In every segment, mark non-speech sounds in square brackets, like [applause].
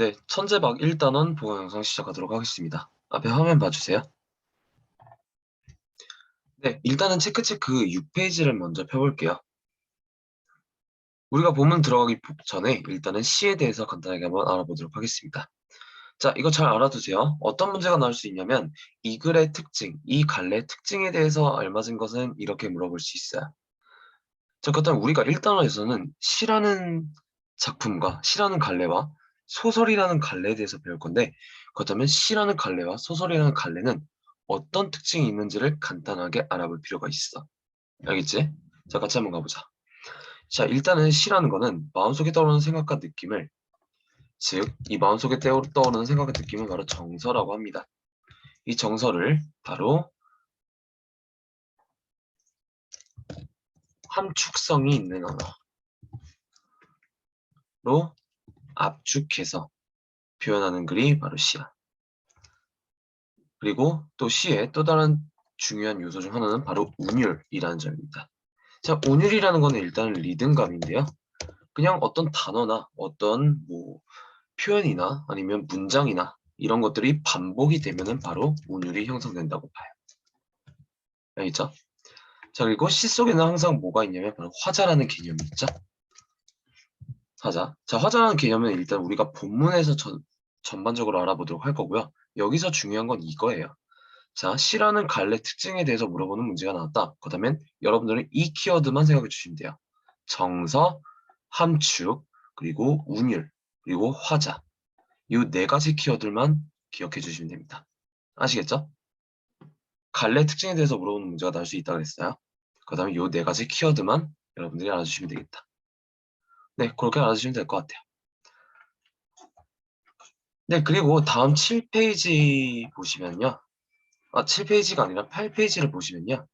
네, 천재박 1단원 보강 영상 시작하도록 하겠습니다. 앞에 화면 봐주세요. 네, 일단은 체크체크 6페이지를 먼저 펴볼게요. 우리가 본문 들어가기 전에 일단은 시에 대해서 간단하게 한번 알아보도록 하겠습니다. 자, 이거 잘 알아두세요. 어떤 문제가 나올 수 있냐면 이 글의 특징, 이 갈래의 특징에 대해서 알맞은 것은 이렇게 물어볼 수 있어요. 자, 그렇다면 우리가 1단원에서는 시라는 작품과 시라는 갈래와 소설이라는 갈래에 대해서 배울 건데 그렇다면 시라는 갈래와 소설이라는 갈래는 어떤 특징이 있는지를 간단하게 알아볼 필요가 있어. 알겠지? 자, 같이 한번 가보자. 자, 일단은 시라는 거는 마음속에 떠오르는 생각과 느낌을 즉, 이 마음속에 떠오- 떠오르는 생각과 느낌을 바로 정서라고 합니다. 이 정서를 바로 함축성이 있는 언어로 압축해서 표현하는 글이 바로 시야. 그리고 또 시의 또 다른 중요한 요소 중 하나는 바로 운율이라는 점입니다. 자, 운율이라는 거는 일단 리듬감인데요. 그냥 어떤 단어나 어떤 뭐 표현이나 아니면 문장이나 이런 것들이 반복이 되면은 바로 운율이 형성된다고 봐요. 알겠죠? 자, 그리고 시 속에는 항상 뭐가 있냐면 바로 화자라는 개념이 있죠. 화자. 자, 화자라는 개념은 일단 우리가 본문에서 전, 전반적으로 알아보도록 할 거고요. 여기서 중요한 건 이거예요. 자, 시라는 갈래 특징에 대해서 물어보는 문제가 나왔다. 그렇다면 여러분들은 이 키워드만 생각해 주시면 돼요. 정서, 함축, 그리고 운율, 그리고 화자. 이 네 가지 키워드만 기억해 주시면 됩니다. 아시겠죠? 갈래 특징에 대해서 물어보는 문제가 나올 수 있다고 했어요. 그 다음에 이 네 가지 키워드만 여러분들이 알아주시면 되겠다. 네, 그렇게 알아주시면 될 것 같아요. 네, 그리고 다음 7페이지 보시면요. 아, 7페이지가 아니라 8페이지를 보시면요.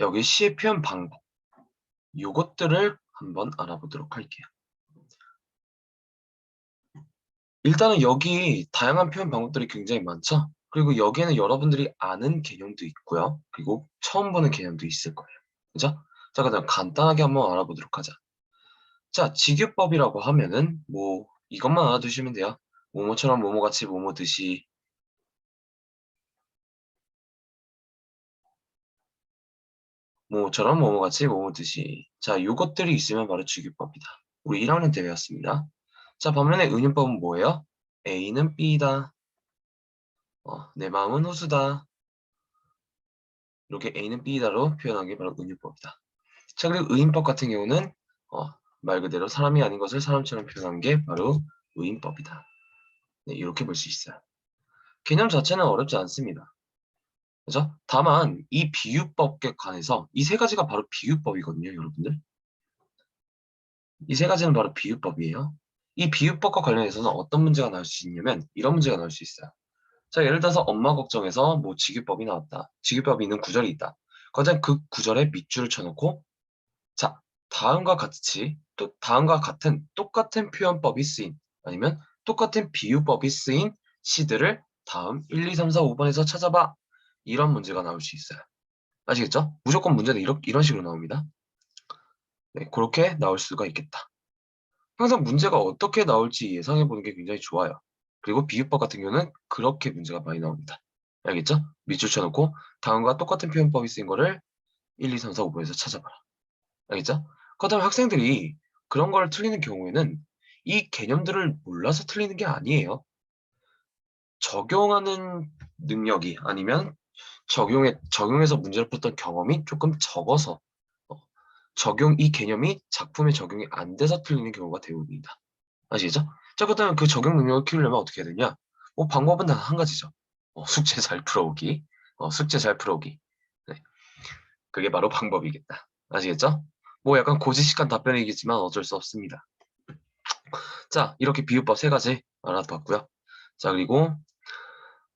여기 시의 표현 방법. 요것들을 한번 알아보도록 할게요. 일단은 여기 다양한 표현 방법들이 굉장히 많죠? 그리고 여기에는 여러분들이 아는 개념도 있고요. 그리고 처음 보는 개념도 있을 거예요. 그죠? 자, 그다음 간단하게 한번 알아보도록 하자. 자, 직유법이라고 하면은 뭐 이것만 알아두시면 돼요. 뭐뭐처럼 뭐뭐같이 뭐뭐듯이 뭐뭐처럼 뭐뭐같이 뭐뭐듯이 자, 요것들이 있으면 바로 직유법이다. 우리 1학년 때 배웠습니다. 자, 반면에 은유법은 뭐예요? A는 B다. 어, 내 마음은 호수다. 이렇게 A는 B다로 표현한 게 바로 은유법이다. 자, 그리고 의인법 같은 경우는 어, 말 그대로 사람이 아닌 것을 사람처럼 표현한 게 바로 의인법이다. 네, 이렇게 볼 수 있어요. 개념 자체는 어렵지 않습니다. 그죠? 다만 이 비유법에 관해서 이 세 가지가 바로 비유법이거든요, 여러분들. 이 세 가지는 바로 비유법이에요. 이 비유법과 관련해서는 어떤 문제가 나올 수 있냐면 이런 문제가 나올 수 있어요. 자, 예를 들어서 엄마 걱정에서 뭐 직유법이 나왔다. 직유법이 있는 구절이 있다. 과연 그 구절에 밑줄을 쳐놓고 자, 다음과 같이 또 다음과 같은 똑같은 표현법이 쓰인 아니면 똑같은 비유법이 쓰인 시들을 다음 1, 2, 3, 4, 5번에서 찾아봐. 이런 문제가 나올 수 있어요. 아시겠죠? 무조건 문제는 이런, 이런 식으로 나옵니다. 네, 그렇게 나올 수가 있겠다. 항상 문제가 어떻게 나올지 예상해 보는 게 굉장히 좋아요. 그리고 비유법 같은 경우는 그렇게 문제가 많이 나옵니다. 알겠죠? 밑줄 쳐놓고 다음과 똑같은 표현법이 쓰인 거를 1, 2, 3, 4, 5번에서 찾아봐라. 알겠죠? 그렇다면 학생들이 그런 걸 틀리는 경우에는 이 개념들을 몰라서 틀리는 게 아니에요. 적용하는 능력이 아니면 적용해, 적용해서 문제를 풀었던 경험이 조금 적어서 어, 적용, 이 개념이 작품에 적용이 안 돼서 틀리는 경우가 대부분이다. 아시겠죠? 자, 그렇다면 그 적용 능력을 키우려면 어떻게 해야 되냐? 뭐 방법은 단 한 가지죠. 어, 숙제 잘 풀어오기. 어, 숙제 잘 풀어오기. 네. 그게 바로 방법이겠다. 아시겠죠? 뭐 약간 고지식한 답변이겠지만 어쩔 수 없습니다. 자, 이렇게 비유법 세 가지 알아봤고요. 자, 그리고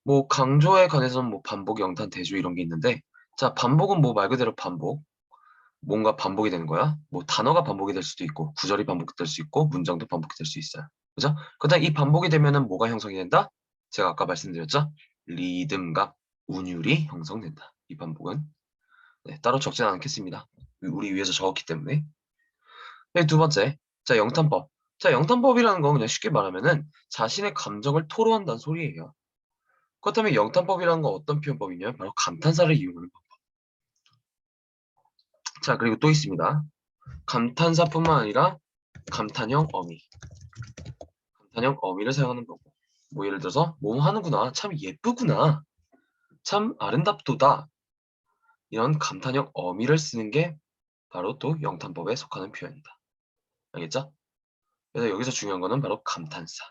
뭐 강조에 관해서는 뭐 반복, 영탄, 대조 이런 게 있는데 자, 반복은 뭐 말 그대로 반복. 뭔가 반복이 되는 거야. 뭐 단어가 반복이 될 수도 있고 구절이 반복될 수 있고 문장도 반복이 될 수 있어요. 그죠? 그다음 이 반복이 되면은 뭐가 형성이 된다? 제가 아까 말씀드렸죠? 리듬감, 운율이 형성된다. 이 반복은 네, 따로 적지는 않겠습니다. 우리 위에서 적었기 때문에. 네, 두 번째, 자, 영탄법. 자, 영탄법이라는 건 그냥 쉽게 말하면은 자신의 감정을 토로한다는 소리예요. 그렇다면 영탄법이라는 건 어떤 표현법이냐면 바로 감탄사를 이용하는 방법. 자, 그리고 또 있습니다. 감탄사뿐만 아니라 감탄형 어미. 감탄형 어미를 사용하는 방법. 뭐 예를 들어서 뭐 하는구나. 참 예쁘구나. 참 아름답도다. 이런 감탄형 어미를 쓰는 게 바로 또 영탄법에 속하는 표현이다. 알겠죠? 그래서 여기서 중요한 거는 바로 감탄사.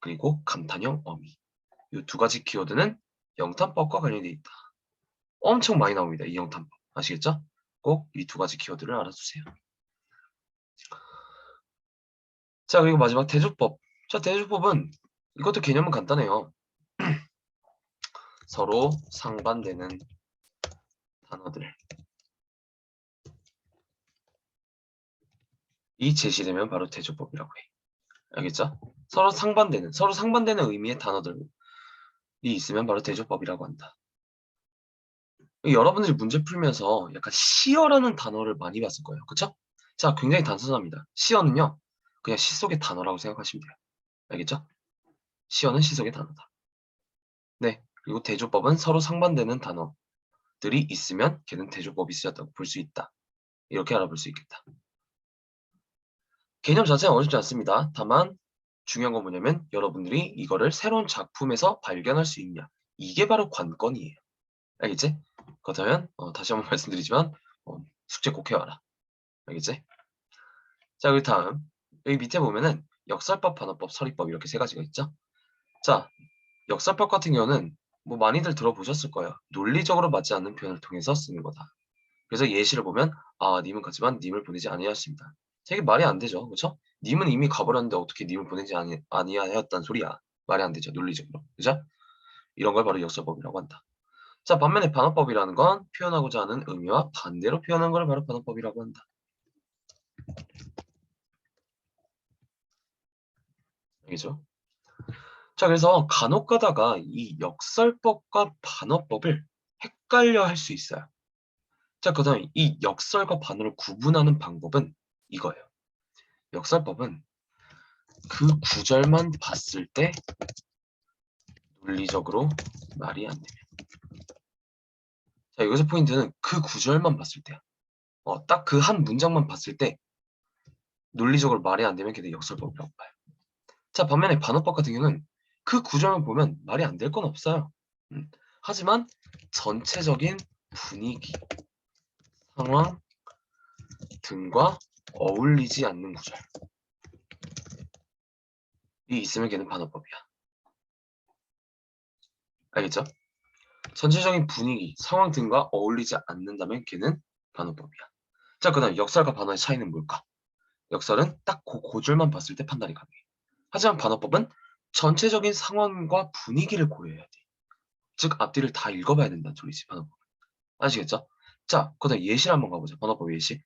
그리고 감탄형 어미. 이 두 가지 키워드는 영탄법과 관련이 있다. 엄청 많이 나옵니다. 이 영탄법. 아시겠죠? 꼭 이 두 가지 키워드를 알아두세요. 자, 그리고 마지막 대조법. 자, 대조법은 이것도 개념은 간단해요. [clears throat] 서로 상반되는 단어들. 이 제시되면 바로 대조법이라고 해. 알겠죠? 서로 상반되는, 서로 상반되는 의미의 단어들이 있으면 바로 대조법이라고 한다. 여러분들이 문제 풀면서 약간 시어라는 단어를 많이 봤을 거예요. 그쵸? 자, 굉장히 단순합니다. 시어는요, 그냥 시 속의 단어라고 생각하시면 돼요. 알겠죠? 시어는 시 속의 단어다. 네, 그리고 대조법은 서로 상반되는 단어들이 있으면 걔는 대조법이 쓰였다고 볼 수 있다. 이렇게 알아볼 수 있겠다. 개념 자체는 어렵지 않습니다. 다만 중요한 건 뭐냐면 여러분들이 이거를 새로운 작품에서 발견할 수 있냐. 이게 바로 관건이에요. 알겠지? 그렇다면 어, 다시 한번 [laughs] 말씀드리지만 어, 숙제 꼭 해와라. 알겠지? 자, 그리고 다음 여기 밑에 보면은 역설법, 반어법, 서리법 이렇게 세 가지가 있죠. 자, 역설법 같은 경우는 뭐 많이들 들어보셨을 거예요. 논리적으로 맞지 않는 표현을 통해서 쓰는 거다. 그래서 예시를 보면 아, 님은 갔지만 님을 보내지 아니하였습니다. 되게 말이 안 되죠. 그렇죠? 님은 이미 가버렸는데 어떻게 님을 보내지 아니, 아니하였단 소리야. 말이 안 되죠. 논리적으로. 그죠? 이런 걸 바로 역설법이라고 한다. 자, 반면에 반어법이라는 건 표현하고자 하는 의미와 반대로 표현한 걸 바로 반어법이라고 한다. 알겠죠? 자, 그래서 간혹 가다가 이 역설법과 반어법을 헷갈려 할 수 있어요. 자, 그 다음에 이 역설과 반어를 구분하는 방법은 이거예요. 역설법은 그 구절만 봤을 때 논리적으로 말이 안 되면. 자, 여기서 포인트는 그 구절만 봤을 때야. 어, 딱 그 한 문장만 봤을 때 논리적으로 말이 안 되면 걔는 역설법이라고 봐요. 자, 반면에 반어법 같은 경우는 그 구절만 보면 말이 안 될 건 없어요. 음, 하지만 전체적인 분위기, 상황 등과 어울리지 않는 구절. 이 있으면 걔는 반어법이야. 알겠죠? 전체적인 분위기, 상황 등과 어울리지 않는다면 걔는 반어법이야. 자, 그 다음 역설과 반어의 차이는 뭘까? 역설은 딱 그 고절만 봤을 때 판단이 가능해. 하지만 반어법은 전체적인 상황과 분위기를 고려해야 돼. 즉 앞뒤를 다 읽어봐야 된다는 소리지 반어법. 아시겠죠? 자, 그 다음 예시를 한번 가보자. 반어법 예시.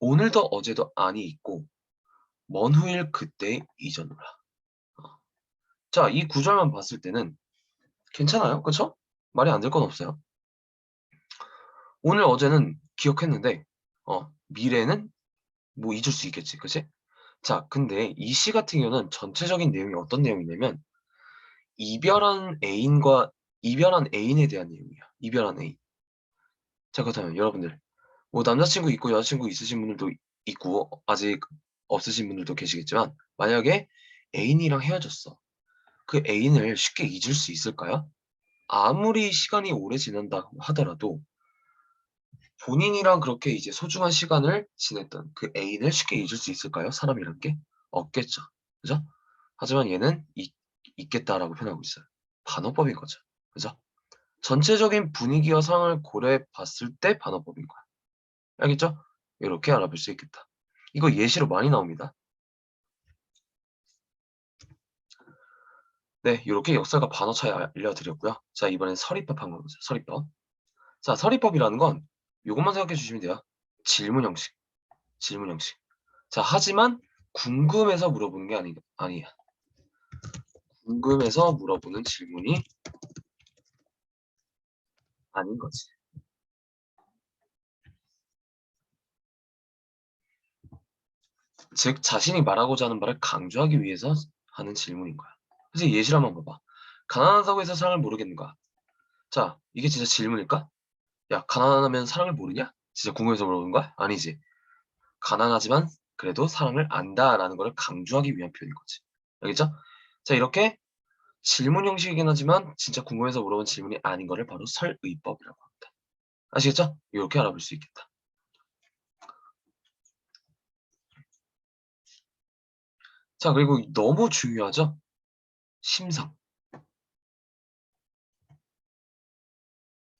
오늘도 어제도 아니 있고 먼 후일 그때 이전으라. 어. 자, 이 구절만 봤을 때는 괜찮아요. 그쵸? 말이 안 될 건 없어요. 오늘 어제는 기억했는데 어, 미래는 뭐 잊을 수 있겠지. 그치? 자, 근데 이 시 같은 경우는 전체적인 내용이 어떤 내용이냐면 이별한 애인과 이별한 애인에 대한 내용이야. 이별한 애인. 자, 그렇다면 여러분들 뭐 남자친구 있고 여자친구 있으신 분들도 있고 아직 없으신 분들도 계시겠지만 만약에 애인이랑 헤어졌어. 그 애인을 쉽게 잊을 수 있을까요? 아무리 시간이 오래 지난다고 하더라도 본인이랑 그렇게 이제 소중한 시간을 지냈던 그 애인을 쉽게 잊을 수 있을까요? 사람이란 게 없겠죠. 그죠? 하지만 얘는 있, 있겠다라고 표현하고 있어요. 반어법인 거죠. 그죠? 전체적인 분위기와 상황을 고려해 봤을 때 반어법인 거야. 알겠죠? 이렇게 알아볼 수 있겠다. 이거 예시로 많이 나옵니다. 네, 이렇게 역사가 반어 차이 알려드렸고요. 자, 이번엔 서리법 한번 보자. 서리법. 자, 서리법이라는 건 이것만 생각해 주시면 돼요. 질문 형식. 질문 형식. 자, 하지만 궁금해서 물어보는 게 아니, 아니야. 궁금해서 물어보는 질문이 아닌 거지. 즉 자신이 말하고자 하는 말을 강조하기 위해서 하는 질문인 거야. 그래서 예시를 한번 봐봐. 가난하다고 해서 사랑을 모르겠는가? 자, 이게 진짜 질문일까? 야, 가난하면 사랑을 모르냐? 진짜 궁금해서 물어보는 거야? 아니지. 가난하지만 그래도 사랑을 안다라는 것을 강조하기 위한 표현인 거지. 알겠죠? 자, 이렇게 질문 형식이긴 하지만 진짜 궁금해서 물어본 질문이 아닌 것을 바로 설의법이라고 합니다. 아시겠죠? 이렇게 알아볼 수 있겠다. 자, 그리고 너무 중요하죠? 심상.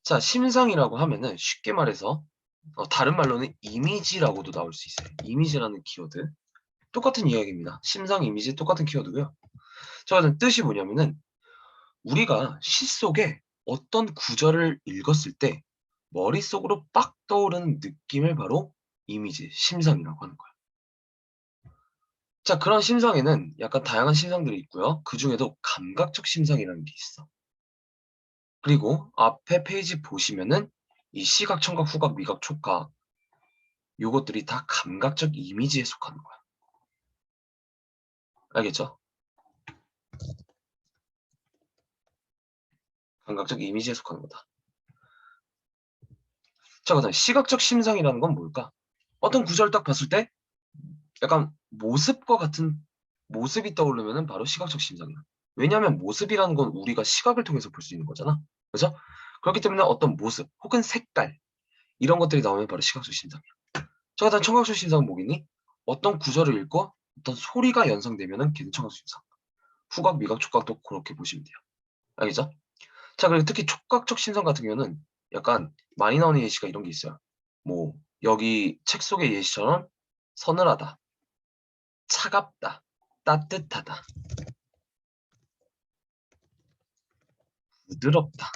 자, 심상이라고 하면은 쉽게 말해서 어, 다른 말로는 이미지라고도 나올 수 있어요. 이미지라는 키워드. 똑같은 이야기입니다. 심상, 이미지 똑같은 키워드고요. 자, 그럼 뜻이 뭐냐면은 우리가 시 속에 어떤 구절을 읽었을 때 머릿속으로 빡 떠오르는 느낌을 바로 이미지, 심상이라고 하는 거예요. 자, 그런 심상에는 약간 다양한 심상들이 있고요. 그 중에도 감각적 심상이라는 게 있어. 그리고 앞에 페이지 보시면은 이 시각, 청각, 후각, 미각, 촉각 요것들이 다 감각적 이미지에 속하는 거야. 알겠죠? 감각적 이미지에 속하는 거다. 자, 그다음 시각적 심상이라는 건 뭘까? 어떤 구절을 딱 봤을 때 약간 모습과 같은 모습이 떠오르면은 바로 시각적 심상이야. 왜냐하면 모습이라는 건 우리가 시각을 통해서 볼 수 있는 거잖아. 그죠? 그렇기 때문에 어떤 모습 혹은 색깔 이런 것들이 나오면 바로 시각적 심상이야. 자, 그다음 청각적 심상은 뭐겠니? 어떤 구절을 읽고 어떤 소리가 연상되면은 걔는 청각적 심상. 후각, 미각, 촉각도 그렇게 보시면 돼요. 알겠죠? 자, 그리고 특히 촉각적 심상 같은 경우는 약간 많이 나오는 예시가 이런 게 있어요. 뭐 여기 책 속의 예시처럼 서늘하다, 차갑다, 따뜻하다, 부드럽다.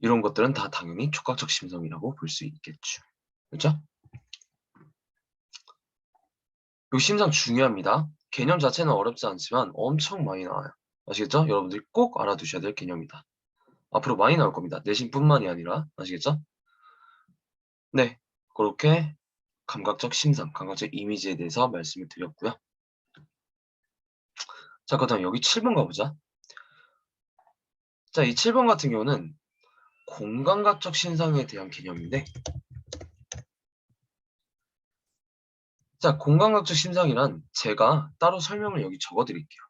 이런 것들은 다 당연히 촉각적 심성이라고 볼 수 있겠죠. 그렇죠? 이 심상 중요합니다. 개념 자체는 어렵지 않지만 엄청 많이 나와요. 아시겠죠? 여러분들이 꼭 알아두셔야 될 개념이다. 앞으로 많이 나올 겁니다. 내신뿐만이 아니라 아시겠죠? 네, 그렇게 감각적 심상, 감각적 이미지에 대해서 말씀을 드렸고요. 자, 그 다음 여기 7번 가보자. 자, 이 7번 같은 경우는 공감각적 신상에 대한 개념인데 자, 공감각적 신상이란 제가 따로 설명을 여기 적어 드릴게요.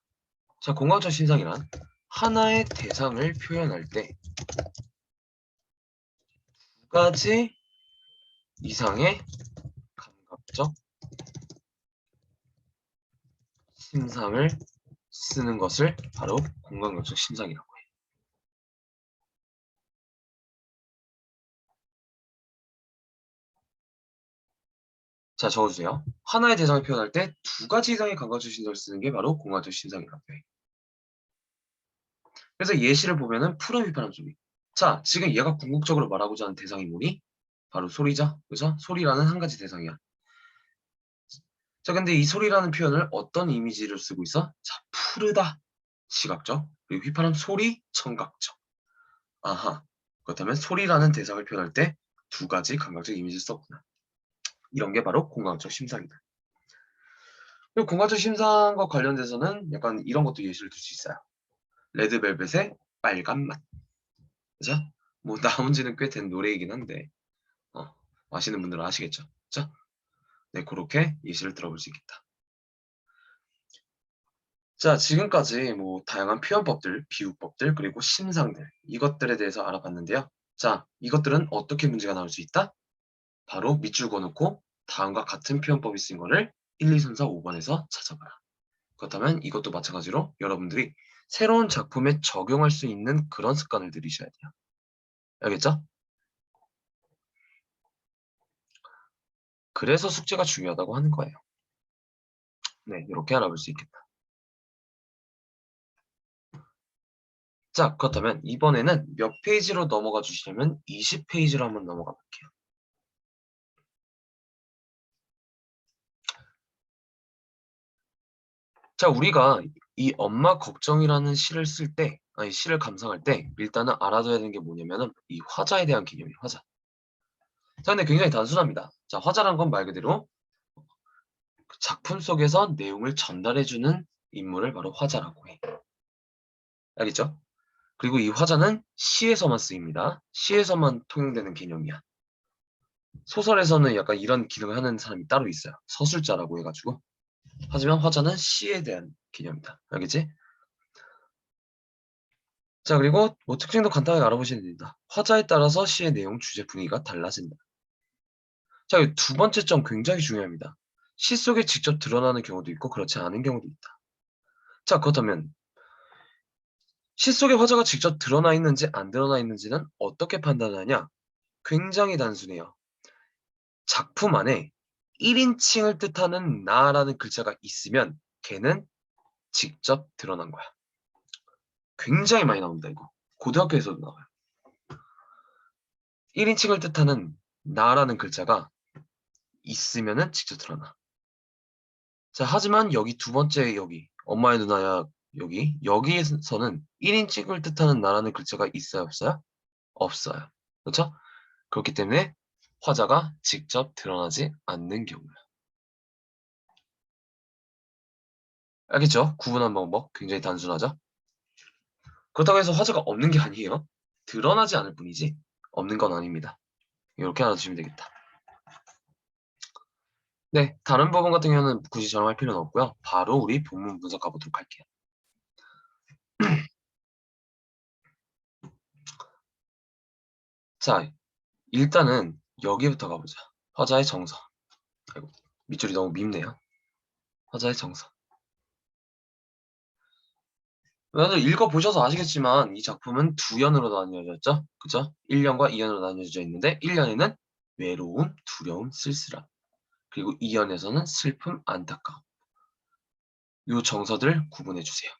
자, 공감각적 신상이란 하나의 대상을 표현할 때 두 가지 이상의 감각적 신상을 쓰는 것을 바로 공감각적 신상이라고 해요. 자, 적어주세요. 하나의 대상을 표현할 때 두 가지 이상의 감각적 신상을 쓰는 게 바로 공감적 신상이라고 해. 그래서 예시를 보면은 푸른 휘파람 소리. 자, 지금 얘가 궁극적으로 말하고자 하는 대상이 뭐니? 바로 소리죠. 그죠? 소리라는 한 가지 대상이야. 자, 근데 이 소리라는 표현을 어떤 이미지를 쓰고 있어? 자, 푸르다. 시각적. 그리고 휘파람 소리, 청각적. 아하. 그렇다면 소리라는 대상을 표현할 때 두 가지 감각적 이미지를 썼구나. 이런 게 바로 공감적 심상이다. 그리고 공감적 심상과 관련돼서는 약간 이런 것도 예시를 들 수 있어요. 레드벨벳의 빨간 맛. 그죠? 뭐 나온 지는 꽤 된 노래이긴 한데 어, 아시는 분들은 아시겠죠? 그죠? 네, 그렇게 예시를 들어볼 수 있겠다. 자, 지금까지 뭐 다양한 표현법들, 비유법들, 그리고 심상들 이것들에 대해서 알아봤는데요. 자, 이것들은 어떻게 문제가 나올 수 있다? 바로 밑줄 그어놓고 다음과 같은 표현법이 쓰인 거를 1, 2, 3, 4, 5번에서 찾아봐라. 그렇다면 이것도 마찬가지로 여러분들이 새로운 작품에 적용할 수 있는 그런 습관을 들이셔야 돼요. 알겠죠? 그래서 숙제가 중요하다고 하는 거예요. 네, 이렇게 알아볼 수 있겠다. 자, 그렇다면 이번에는 몇 페이지로 넘어가 주시려면 20페이지로 한번 넘어가 볼게요. 자, 우리가 이 엄마 걱정이라는 시를 쓸 때, 아니 시를 감상할 때 일단은 알아둬야 되는 게 뭐냐면은 이 화자에 대한 개념이에요. 화자. 자, 근데 굉장히 단순합니다. 자, 화자란 건 말 그대로 작품 속에서 내용을 전달해주는 인물을 바로 화자라고 해. 알겠죠? 그리고 이 화자는 시에서만 쓰입니다. 시에서만 통용되는 개념이야. 소설에서는 약간 이런 기능을 하는 사람이 따로 있어요. 서술자라고 해가지고. 하지만 화자는 시에 대한 개념이다. 알겠지? 자, 그리고 뭐 특징도 간단하게 알아보시면 됩니다. 화자에 따라서 시의 내용, 주제, 분위기가 달라진다. 자, 이두 번째 점 굉장히 중요합니다. 시 속에 직접 드러나는 경우도 있고 그렇지 않은 경우도 있다. 자, 그렇다면 시 속에 화자가 직접 드러나 있는지 안 드러나 있는지는 어떻게 판단하냐? 굉장히 단순해요. 작품 안에 1인칭을 뜻하는 나라는 글자가 있으면 걔는 직접 드러난 거야. 굉장히 많이 나온다 이거. 고등학교에서도 나와요. 1인칭을 뜻하는 나라는 글자가 있으면은 직접 드러나. 자, 하지만 여기 두 번째 여기 엄마의 누나야 여기 여기에서는 1인칭을 뜻하는 나라는 글자가 있어요, 없어요? 없어요. 그렇죠? 그렇기 때문에 화자가 직접 드러나지 않는 경우야. 알겠죠? 구분한 방법 굉장히 단순하죠? 그렇다고 해서 화자가 없는 게 아니에요. 드러나지 않을 뿐이지 없는 건 아닙니다. 이렇게 알아두시면 되겠다. 네, 다른 부분 같은 경우는 굳이 정할 필요는 없고요. 바로 우리 본문 분석 가보도록 할게요. [clears throat] 자, 일단은 여기부터 가보자. 화자의 정서. 아이고, 밑줄이 너무 밉네요. 화자의 정서. 여러분들 읽어보셔서 아시겠지만 이 작품은 두 연으로 나뉘어졌죠? 그죠? 1년과 2연으로 나뉘어져 있는데 1년에는 외로움, 두려움, 쓸쓸함 그리고 2연에서는 슬픔, 안타까움 이 정서들 구분해 주세요.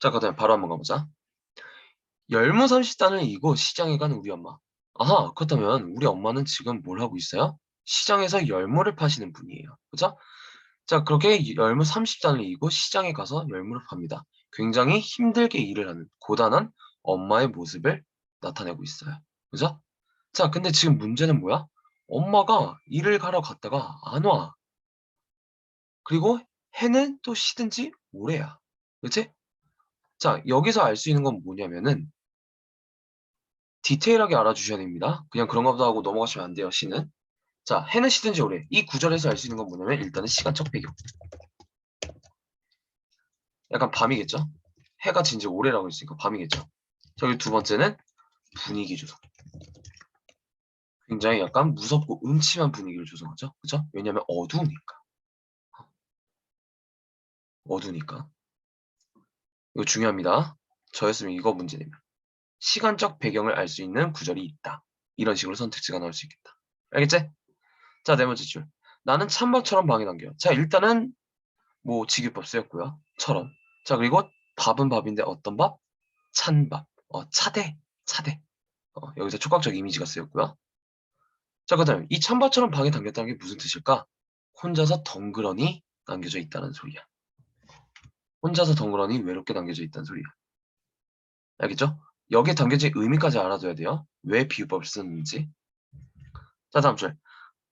자, 그다음에 바로 한번 가보자. 열무 30단을 이고 시장에 간 우리 엄마. 아하, 그렇다면 우리 엄마는 지금 뭘 하고 있어요? 시장에서 열무를 파시는 분이에요. 그죠? 자, 그렇게 열무 30단을 이고 시장에 가서 열무를 팝니다. 굉장히 힘들게 일을 하는 고단한 엄마의 모습을 나타내고 있어요. 그죠? 자, 근데 지금 문제는 뭐야? 엄마가 일을 가러 갔다가 안 와. 그리고 해는 또 쉬든지 오래야. 그치? 자, 여기서 알 수 있는 건 뭐냐면은 디테일하게 알아주셔야 됩니다. 그냥 그런 것도 하고 넘어가시면 안 돼요, 시는. 자, 해는 쉬든지 오래. 이 구절에서 알 수 있는 건 뭐냐면 일단은 시간적 배경. 약간 밤이겠죠? 해가 진지 오래라고 했으니까 밤이겠죠? 자, 그리고 두 번째는 분위기 조성. 굉장히 약간 무섭고 음침한 분위기를 조성하죠. 그죠? 왜냐면 어두우니까. 어두우니까. 이거 중요합니다. 저였으면 이거 문제 내면. 시간적 배경을 알 수 있는 구절이 있다. 이런 식으로 선택지가 나올 수 있겠다. 알겠지? 자, 네 번째 줄. 나는 찬밥처럼 방에 남겨. 자, 일단은 뭐 직유법 쓰였고요. 처럼. 자, 그리고 밥은 밥인데 어떤 밥? 찬밥. 어, 차대. 차대. 어, 여기서 촉각적 이미지가 쓰였고요. 자, 그 다음 이 찬밥처럼 방에 담겼다는 게 무슨 뜻일까? 혼자서 덩그러니 남겨져 있다는 소리야. 혼자서 덩그러니 외롭게 남겨져 있다는 소리야. 알겠죠? 여기에 담겨진 의미까지 알아둬야 돼요. 왜 비유법을 쓰는지. 자, 다음 줄.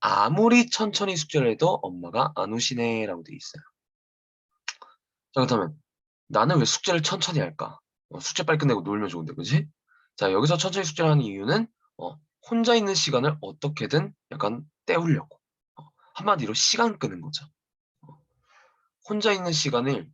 아무리 천천히 숙제를 해도 엄마가 안 오시네 라고 돼 있어요. 자, 그렇다면 나는 왜 숙제를 천천히 할까? 어, 숙제 빨리 끝내고 놀면 좋은데, 그지? 자, 여기서 천천히 숙제를 하는 이유는 어, 혼자 있는 시간을 어떻게든 약간 때우려고. 어, 한마디로 시간 끄는 거죠. 어, 혼자 있는 시간을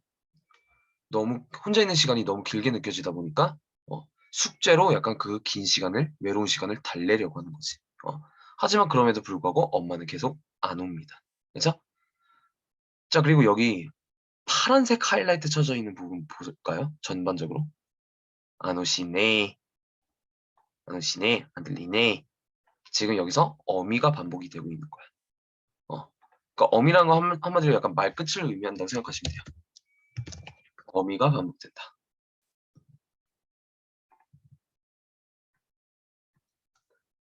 너무 혼자 있는 시간이 너무 길게 느껴지다 보니까 어, 숙제로 약간 그 긴 시간을 외로운 시간을 달래려고 하는 거지. 어, 하지만 그럼에도 불구하고 엄마는 계속 안 옵니다. 그렇죠? 자 그리고 여기 파란색 하이라이트 쳐져 있는 부분 볼까요? 전반적으로 안 오시네, 안 오시네, 안 들리네. 지금 여기서 어미가 반복이 되고 있는 거야. 어, 그러니까 어미라는 거 한, 한마디로 약간 말끝을 의미한다고 생각하시면 돼요. 어미가 반복된다.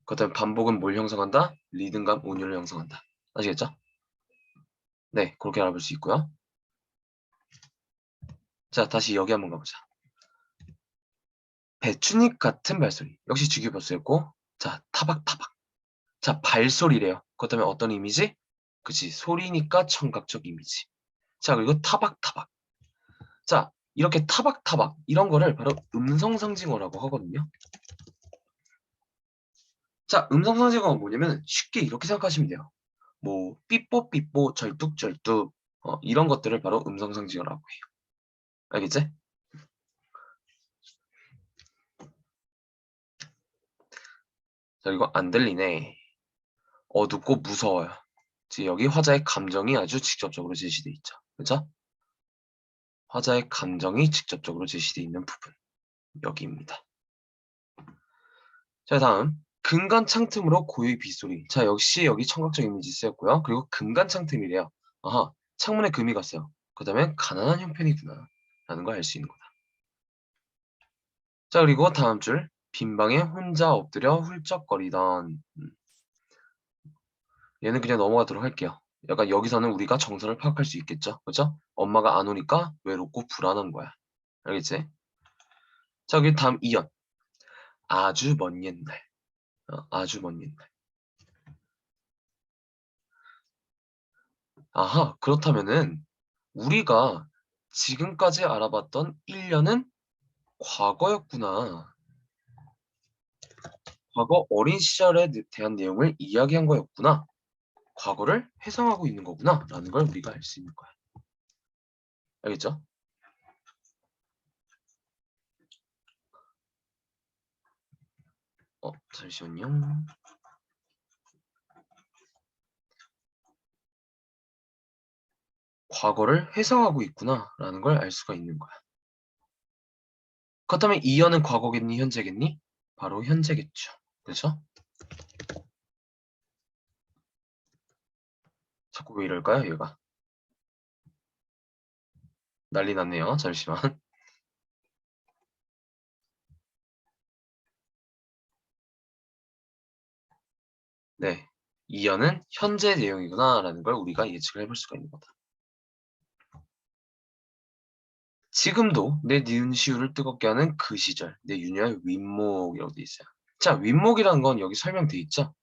그다음 반복은 뭘 형성한다? 리듬감, 운율을 형성한다. 아시겠죠? 네, 그렇게 알아볼 수 있고요. 자, 다시 여기 한번 가보자. 배추잎 같은 발소리. 역시 주기버스였고, 자, 타박타박. 자, 발소리래요. 그렇다면 어떤 이미지? 그치, 소리니까 청각적 이미지. 자, 그리고 타박타박. 자, 이렇게 타박타박 이런 거를 바로 음성 상징어라고 하거든요. 자, 음성 상징어가 뭐냐면 쉽게 이렇게 생각하시면 돼요. 뭐 삐뽀삐뽀 절뚝절뚝 어, 이런 것들을 바로 음성 상징어라고 해요. 알겠지? 자, 이거 안 들리네. 어둡고 무서워요. 지금 여기 화자의 감정이 아주 직접적으로 제시돼 있죠. 그렇죠? 화자의 감정이 직접적으로 제시되어 있는 부분 여기입니다. 자 다음 금간 창틈으로 고유의 빗소리 자 역시 여기 청각적 이미지 쓰였고요. 그리고 금간 창틈이래요. 아하 창문에 금이 갔어요. 그 다음에 가난한 형편이구나 라는 걸 알 수 있는 거다. 자 그리고 다음 줄 빈방에 혼자 엎드려 훌쩍거리던 음. 얘는 그냥 넘어가도록 할게요. 약간 여기서는 우리가 정서를 파악할 수 있겠죠. 그죠? 엄마가 안 오니까 외롭고 불안한 거야. 알겠지? 자, 여기 다음 이연. 아주 먼 옛날. 어, 아주 먼 옛날. 아하, 그렇다면은 우리가 지금까지 알아봤던 1년은 과거였구나. 과거 어린 시절에 대한 내용을 이야기한 거였구나. 과거를 회상하고 있는 거구나 라는 걸 우리가 알 수 있는 거야. 알겠죠? 어, 잠시만요. 과거를 회상하고 있구나 라는 걸 알 수가 있는 거야. 그렇다면 이연은 과거겠니 현재겠니? 바로 현재겠죠. 그렇죠? 자꾸 왜 이럴까요, 얘가? 난리 났네요. 잠시만. [laughs] 네. 이연은 현재 내용이구나 라는 걸 우리가 예측을 해볼 수가 있는 거다. 지금도 내 니은 시우를 뜨겁게 하는 그 시절, 내 유녀의 윗목이라고 돼 있어요. 자, 윗목이라는 건 여기 설명돼 있죠?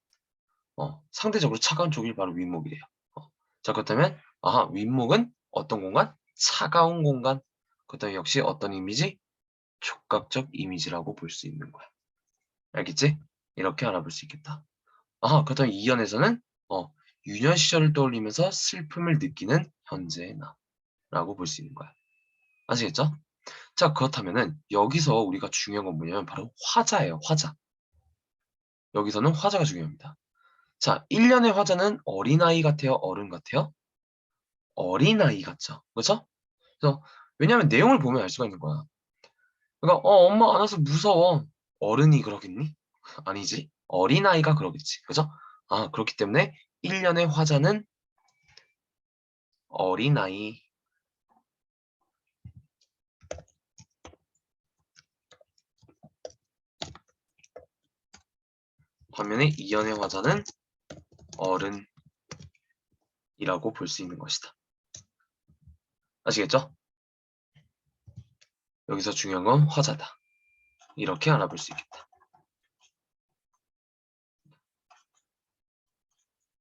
어, 상대적으로 차가운 쪽이 바로 윗목이래요. 자 그렇다면 아하 윗목은 어떤 공간? 차가운 공간. 그다음 역시 어떤 이미지? 촉각적 이미지라고 볼 수 있는 거야. 알겠지? 이렇게 알아볼 수 있겠다. 아하 그렇다면 이연에서는 어 유년 시절을 떠올리면서 슬픔을 느끼는 현재의 나 라고 볼 수 있는 거야. 아시겠죠? 자 그렇다면은 여기서 우리가 중요한 건 뭐냐면 바로 화자예요. 화자. 여기서는 화자가 중요합니다. 자, 1년의 화자는 어린아이 같아요? 어른 같아요? 어린아이 같죠? 그렇죠? 그래서 왜냐하면 내용을 보면 알 수가 있는 거야. 그러니까 어 엄마 안 와서 무서워. 어른이 그러겠니? [laughs] 아니지. 어린아이가 그러겠지. 그죠? 아 그렇기 때문에 1년의 화자는 어린아이 반면에 2년의 화자는 어른이라고 볼 수 있는 것이다. 아시겠죠? 여기서 중요한 건 화자다. 이렇게 알아볼 수 있겠다.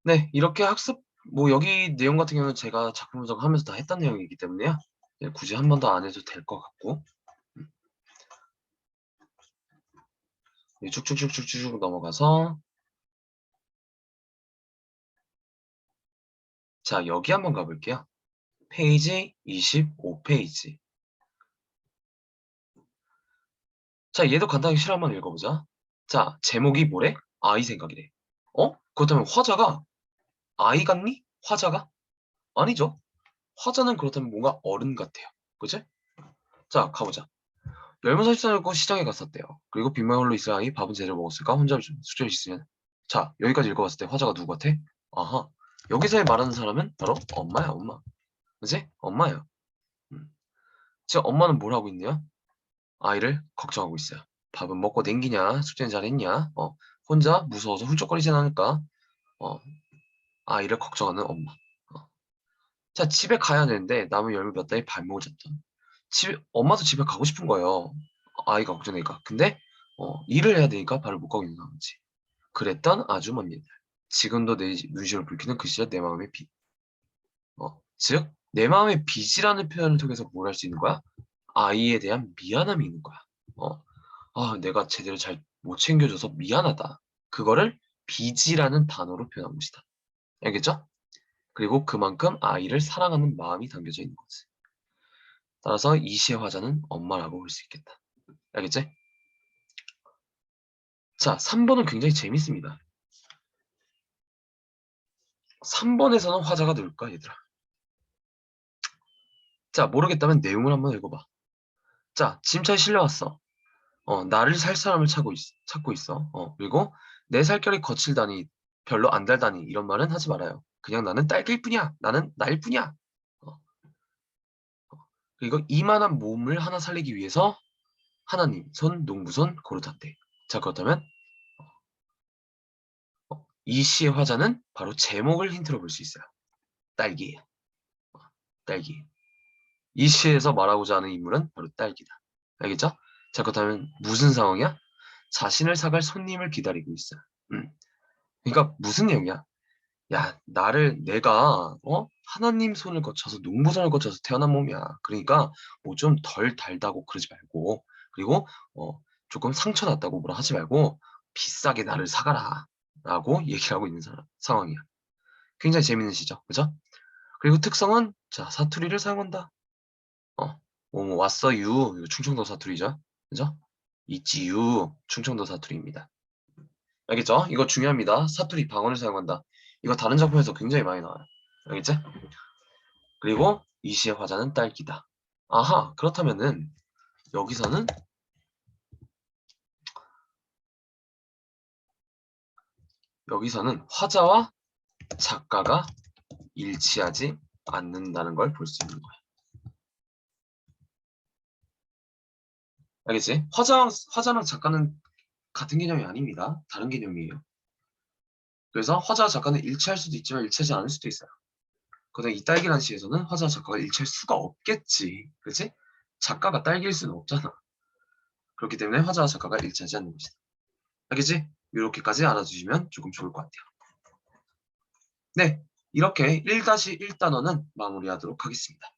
네, 이렇게 학습, 뭐 여기 내용 같은 경우는 제가 작품 분석하면서 다 했던 내용이기 때문에요. 네, 굳이 한 번 더 안 해도 될 것 같고. 음. 네, 쭉쭉쭉쭉쭉 넘어가서 자, 여기 한번 가볼게요. 페이지 25페이지. 자, 얘도 간단하게 실 한번 읽어보자. 자, 제목이 뭐래? 아이 생각이래. 어? 그렇다면 화자가 아이 같니? 화자가? 아니죠. 화자는 그렇다면 뭔가 어른 같아요. 그치? 자, 가보자. 열무사 식사를 시장에 갔었대요. 그리고 빈방에 홀로 있을 아이 밥은 제대로 먹었을까? 혼자 수저 있으면. 자, 여기까지 읽어봤을 때 화자가 누구 같아? 아하. 여기서 말하는 사람은 바로 엄마야, 엄마. 그지? 엄마예요. 음. 지금 엄마는 뭘 하고 있냐? 아이를 걱정하고 있어요. 밥은 먹고 댕기냐? 숙제는 잘했냐? 어, 혼자 무서워서 훌쩍거리진 않을까? 어, 아이를 걱정하는 엄마. 어. 자, 집에 가야 되는데 남은 열무 몇 달이 발목을 잡던. 집, 엄마도 집에 가고 싶은 거예요. 아이가 걱정되니까. 근데 어, 일을 해야 되니까 발을 못 가고 있는 거지. 그랬던 아주 먼 옛날. 지금도 내 눈시울 붉히는 그 시절 내 마음의 빛. 어, 즉, 내 마음의 빛이라는 표현을 통해서 뭘 할 수 있는 거야? 아이에 대한 미안함이 있는 거야. 어, 아, 내가 제대로 잘 못 챙겨줘서 미안하다. 그거를 빚이라는 단어로 표현한 것이다. 알겠죠? 그리고 그만큼 아이를 사랑하는 마음이 담겨져 있는 거지. 따라서 이 시의 화자는 엄마라고 볼 수 있겠다. 알겠지? 자, 3번은 굉장히 재밌습니다. 3번에서는 화자가 누굴까, 얘들아? 자, 모르겠다면 내용을 한번 읽어봐. 자, 짐차에 실려왔어. 어, 나를 살 사람을 찾고, 있, 찾고 있어. 어, 그리고 내 살결이 거칠다니, 별로 안 달다니, 이런 말은 하지 말아요. 그냥 나는 딸길 뿐이야. 나는 나일 뿐이야. 그리고 이만한 몸을 하나 살리기 위해서 하나님, 손, 농부손, 고르탄대. 자, 그렇다면 어, 이 시의 화자는 바로 제목을 힌트로 볼 수 있어요. 딸기. 어, 딸기. 이 시에서 말하고자 하는 인물은 바로 딸기다. 알겠죠? 자, 그렇다면 무슨 상황이야? 자신을 사갈 손님을 기다리고 있어요. 음. 그러니까 무슨 내용이야? 야, 나를 내가 어? 하나님 손을 거쳐서 농부손을 거쳐서 태어난 몸이야. 그러니까 뭐 좀 덜 달다고 그러지 말고 그리고 어, 조금 상처 났다고 뭐라 하지 말고 비싸게 나를 사가라 라고 [laughs] 얘기를 하고 있는 사람, 상황이야. 굉장히 재밌는 시죠. 그죠? 그리고 특성은 자 사투리를 사용한다. 어, 뭐, 뭐 왔어 유 충청도 사투리죠. 그죠? 있지 유 충청도 사투리입니다. 알겠죠? 이거 중요합니다. 사투리 방언을 사용한다. 이거 다른 작품에서 굉장히 많이 나와요. 알겠지? 그리고 이 시의 화자는 딸기다. 아하, 그렇다면은 여기서는 여기서는 화자와 작가가 일치하지 않는다는 걸 볼 수 있는 거야. 알겠지? 화자, 화자랑 작가는 같은 개념이 아닙니다. 다른 개념이에요. 그래서 화자와 작가는 일치할 수도 있지만 일치하지 않을 수도 있어요. 그다음 이 딸기란 시에서는 화자와 작가가 일치할 수가 없겠지. 그렇지? 작가가 딸기일 수는 없잖아. 그렇기 때문에 화자와 작가가 일치하지 않는 것이다. 알겠지? 이렇게까지 알아두시면 조금 좋을 것 같아요. 네, 이렇게 1-1단원은 마무리하도록 하겠습니다.